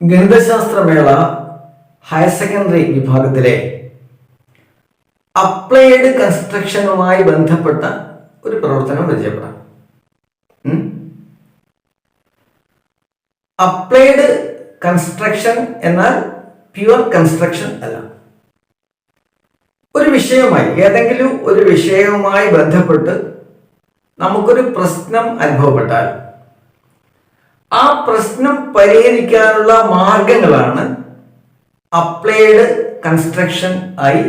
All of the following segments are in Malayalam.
ഗണിതശാസ്ത്രമേള ഹയർ സെക്കൻഡറി വിഭാഗത്തിലെ അപ്ലൈഡ് കൺസ്ട്രക്ഷനുമായി ബന്ധപ്പെട്ട ഒരു പ്രവർത്തനം പരിചയപ്പെടാം. അപ്ലൈഡ് കൺസ്ട്രക്ഷൻ എന്നാൽ പ്യുവർ കൺസ്ട്രക്ഷൻ അല്ല. ഒരു വിഷയവുമായി ഏതെങ്കിലും ഒരു വിഷയവുമായി ബന്ധപ്പെട്ട് നമുക്കൊരു പ്രശ്നം അനുഭവപ്പെട്ടാൽ ആ പ്രശ്നം പരിഹരിക്കാനുള്ള മാർഗങ്ങളാണ് അപ്ലൈഡ് കൺസ്ട്രക്ഷൻ ആയി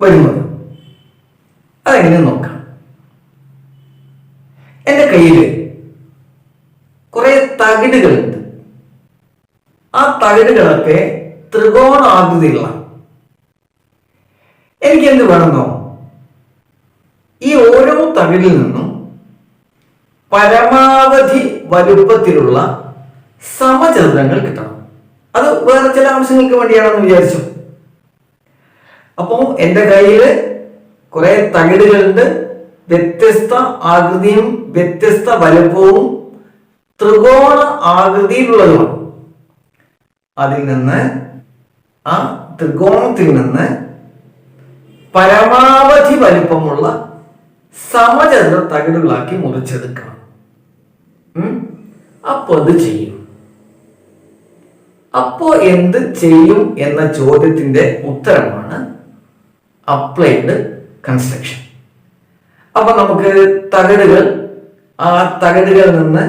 വരുന്നത്. അതെങ്ങനെ നോക്കാം? എന്റെ കയ്യിൽ കുറെ തകിടുകളുണ്ട്. ആ തകിടുകളൊക്കെ ത്രികോണാകൃതിയുള്ള എനിക്ക് എന്ത് വേണമെന്നോ? ഈ ഓരോ തകിടിൽ നിന്നും പരമാവധി വലുപ്പത്തിലുള്ള സമചതുരങ്ങൾ കിട്ടണം. അത് വേറെ ചില ആവശ്യങ്ങൾക്ക് വേണ്ടിയാണെന്ന് വിചാരിച്ചു. അപ്പോൾ എന്റെ കയ്യിൽ കുറെ തകിടുകളുണ്ട്. വ്യത്യസ്ത ആകൃതിയും വ്യത്യസ്ത വലുപ്പവും ത്രികോണ ആകൃതിയിലുള്ളതുമാണ്. അതിൽ നിന്ന് ആ ത്രികോണത്തിൽ നിന്ന് പരമാവധി വലുപ്പമുള്ള സമചതുര തകിടുകളാക്കി മുറിച്ചെടുക്കണം? അപ്പൊ അത് ചെയ്യും. അപ്പോ എന്ത് ചെയ്യും എന്ന ചോദ്യത്തിന്റെ ഉത്തരമാണ് അപ്ലൈഡ് കൺസ്ട്രക്ഷൻ അപ്പൊ നമുക്ക് തകടുകൾ ആ തകടുകളിൽ നിന്ന്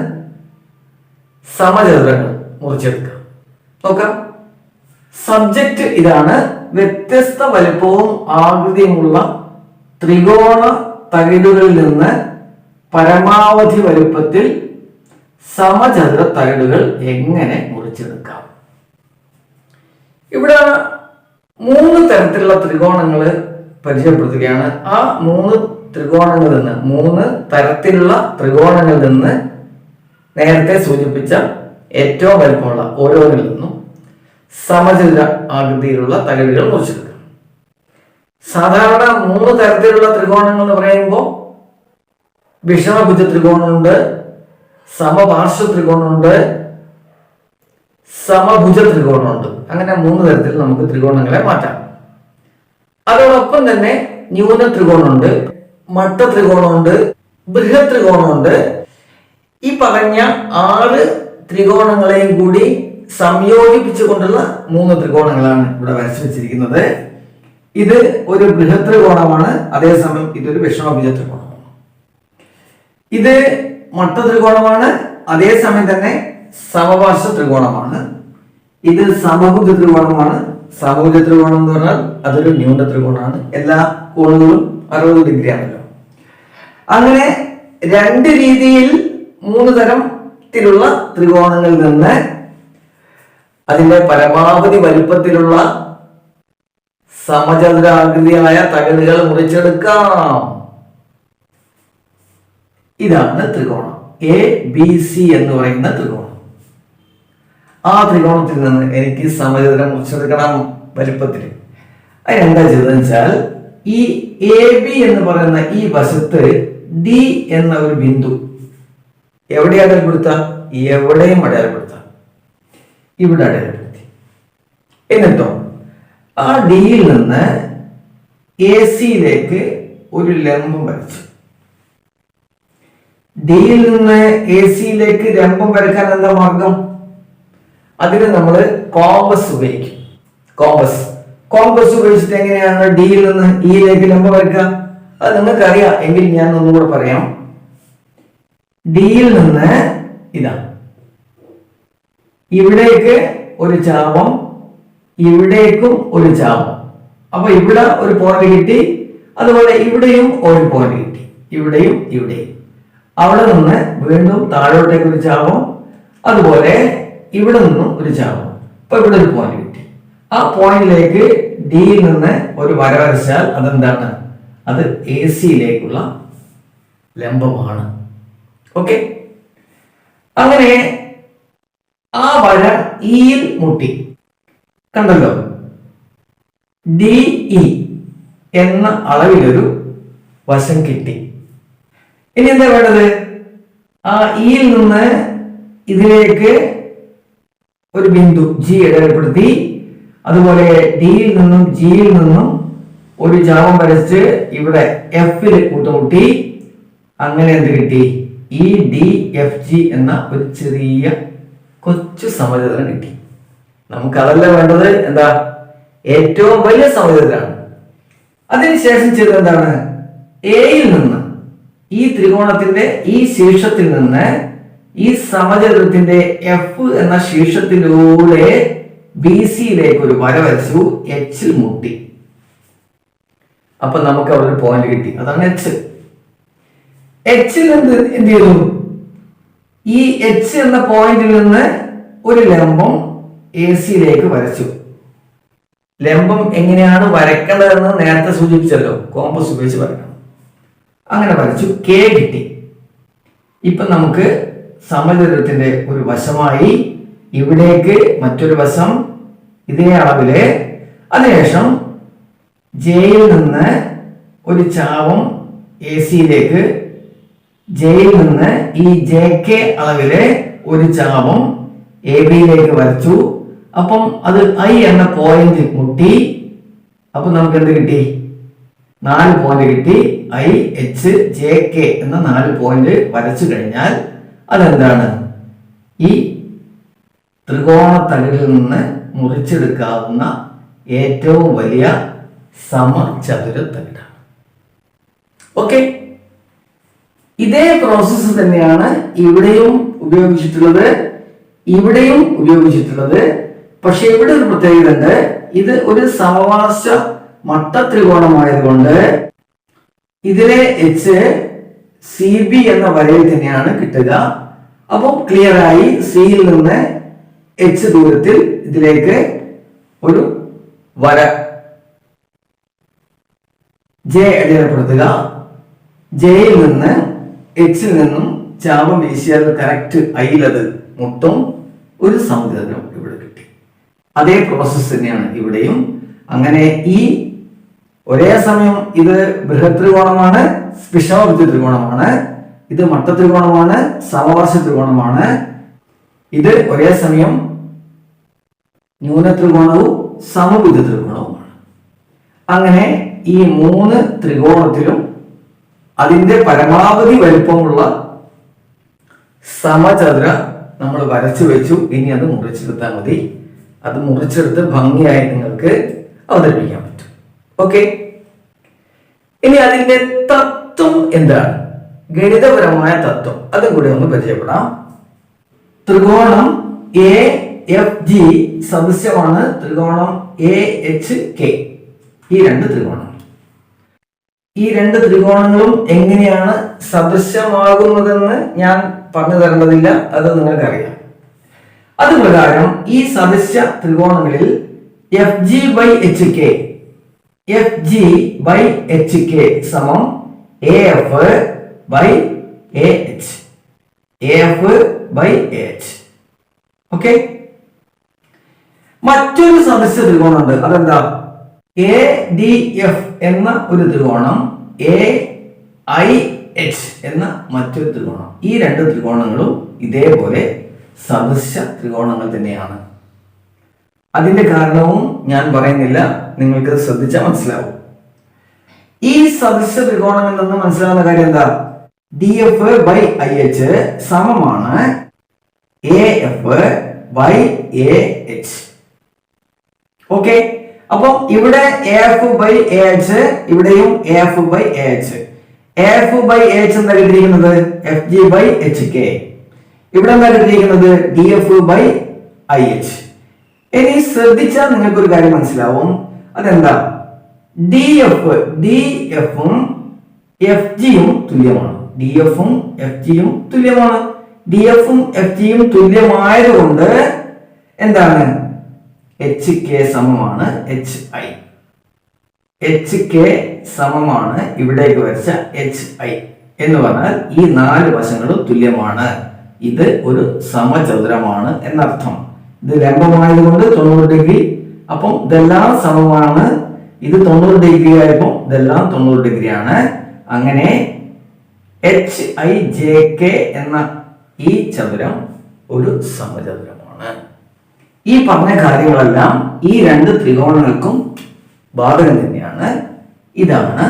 സമചതുരങ്ങൾ മുറിച്ചെടുക്കാം. നോക്കാം. സബ്ജക്റ്റ് ഇതാണ് വ്യത്യസ്ത വലുപ്പവും ആകൃതിയുമുള്ള ത്രികോണ തകിടുകളിൽ നിന്ന് പരമാവധി വലുപ്പത്തിൽ സമചതുര തകിടുകൾ എങ്ങനെ മുറിച്ചെടുക്കാം? ഇവിടെ മൂന്ന് തരത്തിലുള്ള ത്രികോണങ്ങൾ പരിചയപ്പെടുത്തുകയാണ്. ആ മൂന്ന് ത്രികോണങ്ങളിൽ നിന്ന് മൂന്ന് തരത്തിലുള്ള ത്രികോണങ്ങളിൽ നിന്ന് നേരത്തെ സൂചിപ്പിച്ച ഏറ്റവും വലുപ്പമുള്ള ഓരോന്നിൽ നിന്നും സമചതുര ആകൃതിയിലുള്ള തകിടുകൾ മുറിച്ചെടുക്കാം. സാധാരണ മൂന്ന് തരത്തിലുള്ള ത്രികോണങ്ങൾ എന്ന് പറയുമ്പോൾ വിഷമഭുജ ത്രികോണമുണ്ട് സമപാർശ്വ ത്രികോണമുണ്ട് സമഭുജ ത്രികോണമുണ്ട് അങ്ങനെ മൂന്ന് തരത്തിൽ നമുക്ക് ത്രികോണങ്ങളെ മാറ്റാം. അതോടൊപ്പം തന്നെ ന്യൂന ത്രികോണമുണ്ട് മട്ട ത്രികോണമുണ്ട് ബൃഹത് ത്രികോണമുണ്ട് ഈ പറഞ്ഞ ആറ് ത്രികോണങ്ങളെയും കൂടി സംയോജിപ്പിച്ചുകൊണ്ടുള്ള മൂന്ന് ത്രികോണങ്ങളാണ് ഇവിടെ വരച്ചു വെച്ചിരിക്കുന്നത്. ഇത് ഒരു ബൃഹത് ത്രികോണമാണ് അതേസമയം ഇതൊരു വിഷമഭുജ ത്രികോണമാണ് ഇത് മട്ട ത്രികോണമാണ് അതേസമയം തന്നെ സമപാർശ്വ ത്രികോണമാണ് ഇത് സമഭുജ ത്രികോണമാണ് സമഭുജ ത്രികോണം എന്ന് പറഞ്ഞാൽ അതൊരു ന്യൂന ത്രികോണമാണ്. എല്ലാ കോണുകളും അറുപത് ഡിഗ്രി ആണല്ലോ. അങ്ങനെ രണ്ട് രീതിയിൽ മൂന്ന് തരത്തിലുള്ള ത്രികോണങ്ങളിൽ നിന്ന് അതിന്റെ പരമാവധി വലുപ്പത്തിലുള്ള സമചതുരാകൃതിയായ തകടുകൾ മുറിച്ചെടുക്കാം. ഇതാണ് ത്രികോണം. എ ബി സി എന്ന് പറയുന്ന ത്രികോണം. ആ ത്രികോണത്തിൽ നിന്ന് എനിക്ക് സമചതുരം മുറിച്ചെടുക്കണം വലുപ്പത്തിൽ. അതിനെന്താ ചെയ്തതെന്ന് വെച്ചാൽ ഈ എ ബി എന്ന് പറയുന്ന ഈ വശത്ത് ഡി എന്ന ഒരു ബിന്ദു എവിടെ അടയാളപ്പെടുത്താം എവിടെയും അടയാളപ്പെടുത്താം ഇവിടെ അടയാളപ്പെടുത്തി. എന്നിട്ടോ ആ ഡിയിൽ നിന്ന് എ സിയിലേക്ക് ഒരു ലംബം വരച്ചു. ഡിയിൽ നിന്ന് എ സിയിലേക്ക് ലംബം വരയ്ക്കാൻ എന്താ മാർഗം? അതിന് നമ്മൾ കോമ്പസ് ഉപയോഗിക്കും. കോമ്പസ്. കോമ്പസ് ഉപയോഗിച്ചിട്ട് എങ്ങനെയാണ് ഡിയിൽ നിന്ന് ഇയിലേക്ക് ലംബം വരയ്ക്കുക അത് നിങ്ങൾക്ക് അറിയാം എങ്കിൽ ഞാൻ ഒന്നുകൂടെ പറയാം. ഡിയിൽ നിന്ന് ഇതാ. ഇവിടേക്ക് ഒരു ചാപം ഇവിടേക്കും ഒരു ചാപം. അപ്പൊ ഇവിടെ ഒരു പോയിന്റ് കിട്ടി. അതുപോലെ ഇവിടെയും ഒരു പോയിന്റ് കിട്ടി. ഇവിടെയും ഇവിടെയും. അവിടെ നിന്ന് വീണ്ടും താഴോട്ടേക്ക് ഒരു ചാപം അതുപോലെ ഇവിടെ നിന്നും ഒരു ചാപം. അപ്പൊ ഇവിടെ ഒരു പോയിന്റ് കിട്ടി. ആ പോയിന്റിലേക്ക് ഡിയിൽ നിന്ന് ഒരു വര വരച്ചാൽ അതെന്താണ്? അത് എ സിയിലേക്കുള്ള ലംബമാണ്. ഓക്കെ അങ്ങനെ ആ വര ഇയിൽ മുട്ടി. കണ്ടല്ലോ? ഡി ഇ എന്ന അളവിലൊരു വശം കിട്ടി. ഇനി എന്താ വേണ്ടത്? ആ ഇയിൽ നിന്ന് ഇതിലേക്ക് ഒരു ബിന്ദു ജി ഇടപെടുത്തി അതുപോലെ ഡിയിൽ നിന്നും ജിയിൽ നിന്നും ഒരു ജാമം വരച്ച് ഇവിടെ എഫിൽ കൂട്ടുമുട്ടി. അങ്ങനെ എന്ത് കിട്ടി? ഇ ഡി എഫ് ജി എന്ന ഒരു ചെറിയ കൊച്ചു സമചതുരം കിട്ടി. നമുക്ക് അതല്ല വേണ്ടത്. എന്താ? ഏറ്റവും വലിയ സമചതുരാണ് അതിനുശേഷം ചെയ്തത് എന്താണ്? എയിൽ നിന്ന് ഈ ത്രികോണത്തിന്റെ ഈ ശീർഷത്തിൽ നിന്ന് ഈ സമചതുരത്തിന്റെ എഫ് എന്ന ശീർഷത്തിലൂടെ ബി സിയിലേക്ക് ഒരു വര വരച്ചു എച്ചിൽ മുട്ടി. അപ്പൊ നമുക്ക് അവിടെ ഒരു പോയിന്റ് കിട്ടി. അതാണ് എച്ച് എച്ചിൽ എന്ത് എന്ത് ചെയ്തു? ഈ എച്ച് എന്ന പോയിന്റിൽ നിന്ന് ഒരു ലംബം എ സിയിലേക്ക് വരച്ചു. ലംബം എങ്ങനെയാണ് വരക്കേണ്ടതെന്ന് നേരത്തെ സൂചിപ്പിച്ചല്ലോ. കോമ്പസ് ഉപയോഗിച്ച് വരക്കണം അങ്ങനെ വരച്ചു കെ കിട്ടി. ഇപ്പൊ നമുക്ക് സമചതുരത്തിന്റെ ഒരു വശമായി ഇവിടേക്ക് മറ്റൊരു വശം ഇതേ അളവിൽ. അതിനുശേഷം ജെയിൽ നിന്ന് ഒരു ചാവം എ സിയിലേക്ക് ജെയിൽ നിന്ന് ഈ ജെ കെ അളവിലെ ഒരു ചാപം എ ബിയിലേക്ക് വരച്ചു. അപ്പം അത് ഐ എന്ന പോയിന്റ് മുട്ടി. അപ്പൊ നമുക്ക് എന്ത് കിട്ടി? നാല് പോയിന്റ് കിട്ടി. ഐ എച്ച് ജെ കെ എന്ന നാല് പോയിന്റ് വരച്ചു കഴിഞ്ഞാൽ അതെന്താണ്? ഈ ത്രികോണത്തകിടിൽ നിന്ന് മുറിച്ചെടുക്കാവുന്ന ഏറ്റവും വലിയ സമചതുര തകിടാണ്. ഓക്കെ ഇതേ പ്രോസസ്സ് തന്നെയാണ് ഇവിടെയും ഉപയോഗിച്ചിട്ടുള്ളത്. ഇവിടെയും ഉപയോഗിച്ചിട്ടുള്ളത്. പക്ഷെ ഇവിടെ ഒരു പ്രത്യേകത ഉണ്ട് ഇത് ഒരു സമവാസ മട്ട ത്രികോണമായതുകൊണ്ട് ഇതിലെ എച്ച് സി ബി എന്ന വരയിൽ തന്നെയാണ് കിട്ടുക. അപ്പോൾ ക്ലിയർ ആയി സിയിൽ നിന്ന് എച്ച് ദൂരത്തിൽ ഇതിലേക്ക് ഒരു വര ജെ അടയാളപ്പെടുത്തുക ജെയിൽ നിന്ന് എച്ചിൽ നിന്നും ചാപം വീശിയാൽ കറക്റ്റ് ഐയിലത് മുട്ടും ഒരു സമുദ്രം ഇവിടെ കിട്ടി. അതേ പ്രോസസ് തന്നെയാണ് ഇവിടെയും. അങ്ങനെ ഈ ഒരേ സമയം ഇത് ബൃഹത് ത്രികോണമാണ് വിഷമബുദ്ധി ത്രികോണമാണ് ഇത് മട്ട ത്രികോണമാണ് സമവർഷ ത്രികോണമാണ്. ഇത് ഒരേ സമയം ന്യൂന ത്രികോണവും സമബുദ്ധ ത്രികോണവുമാണ്. അങ്ങനെ ഈ മൂന്ന് ത്രികോണത്തിലും അതിന്റെ പരമാവധി വലിപ്പമുള്ള സമചതുര നമ്മൾ വരച്ചു വെച്ചു. ഇനി അത് മുറിച്ചെടുത്താൽ മതി. അത് മുറിച്ചെടുത്ത് ഭംഗിയായി നിങ്ങൾക്ക് അവതരിപ്പിക്കാൻ പറ്റും ഓക്കെ ഇനി അതിന്റെ തത്വം എന്താണ്? ഗണിതപരമായ തത്വം. അതും കൂടി ഒന്ന് പരിചയപ്പെടാം. ത്രികോണം എ എഫ് ജി സദൃശ്യമാണ് ത്രികോണം എ എച്ച് കെ ഈ രണ്ട് ത്രികോണം ഈ രണ്ട് ത്രികോണങ്ങളും എങ്ങനെയാണ് സദൃശ്യമാകുന്നതെന്ന് ഞാൻ പറഞ്ഞു തരേണ്ടതില്ല. അത് നിങ്ങൾക്കറിയാം. അത് പ്രകാരം ഈ സദൃശ്യ ത്രികോണങ്ങളിൽ F G by H K F G by H K സമം A F by H F by H okay മറ്റൊരു സദസ്യ ത്രികോണമുണ്ട്. അതെന്താ? എ ഡി എഫ് എന്ന ഒരു ത്രികോണം എ ഐ എച്ച് എന്ന മറ്റൊരു ത്രികോണം. ഈ രണ്ട് ത്രികോണങ്ങളും ഇതേപോലെ സദസ്യ ത്രികോണങ്ങൾ തന്നെയാണ്. അതിന്റെ കാരണവും ഞാൻ പറയുന്നില്ല. നിങ്ങൾക്ക് ശ്രദ്ധിച്ചാൽ മനസ്സിലാവും. ഈ സദൃശ ത്രികോണങ്ങളിൽ നിന്ന് മനസ്സിലാവുന്ന കാര്യം എന്താ? D F by I H സമമാണ് A F by A H okay അപ്പം ഇവിടെ A F by A H ഇവിടെയും A F by A H A F by A H എന്താ കിട്ടിയിരിക്കുന്നത്? F G by H K ഇവിടെ എന്താ കിട്ടിയിരിക്കുന്നത്? D F by I H ഇനി ശ്രദ്ധിച്ചാൽ നിങ്ങൾക്ക് ഒരു കാര്യം മനസ്സിലാവും. അതെന്താ? ഡി എഫ് ഡി എഫും എഫ് ജിയും തുല്യമാണ്. ഡി എഫും എഫ് ജിയും തുല്യമാണ്. ഡി എഫും എഫ് ജിയും തുല്യമായതുകൊണ്ട് എന്താണ്? എച്ച് കെ സമമാണ് എച്ച് ഐ എച്ച് കെ സമമാണ് ഇവിടേക്ക് വരച്ച എച്ച് ഐ എന്ന് പറഞ്ഞാൽ ഈ നാല് വശങ്ങളും തുല്യമാണ്. ഇത് ഒരു സമചതുരമാണ് എന്നർത്ഥം. ഇത് ലംബമായതുകൊണ്ട് തൊണ്ണൂറ് ഡിഗ്രി അപ്പം ഇതെല്ലാം സമമാണ്. ഇത് തൊണ്ണൂറ് ഡിഗ്രി ആയപ്പോൾ ഇതെല്ലാം തൊണ്ണൂറ് ഡിഗ്രിയാണ്. അങ്ങനെ എച്ച് ഐ ജെ കെ എന്ന ഈ ചതുരം ഒരു സമചതുരമാണ്. ഈ പറഞ്ഞ കാര്യങ്ങളെല്ലാം ഈ രണ്ട് ത്രികോണങ്ങൾക്കും ബാധകം തന്നെയാണ്. ഇതാണ്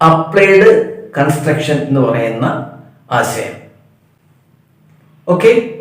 അപ്ലൈഡ് കൺസ്ട്രക്ഷൻ എന്ന് പറയുന്ന ആശയം. ഓക്കെ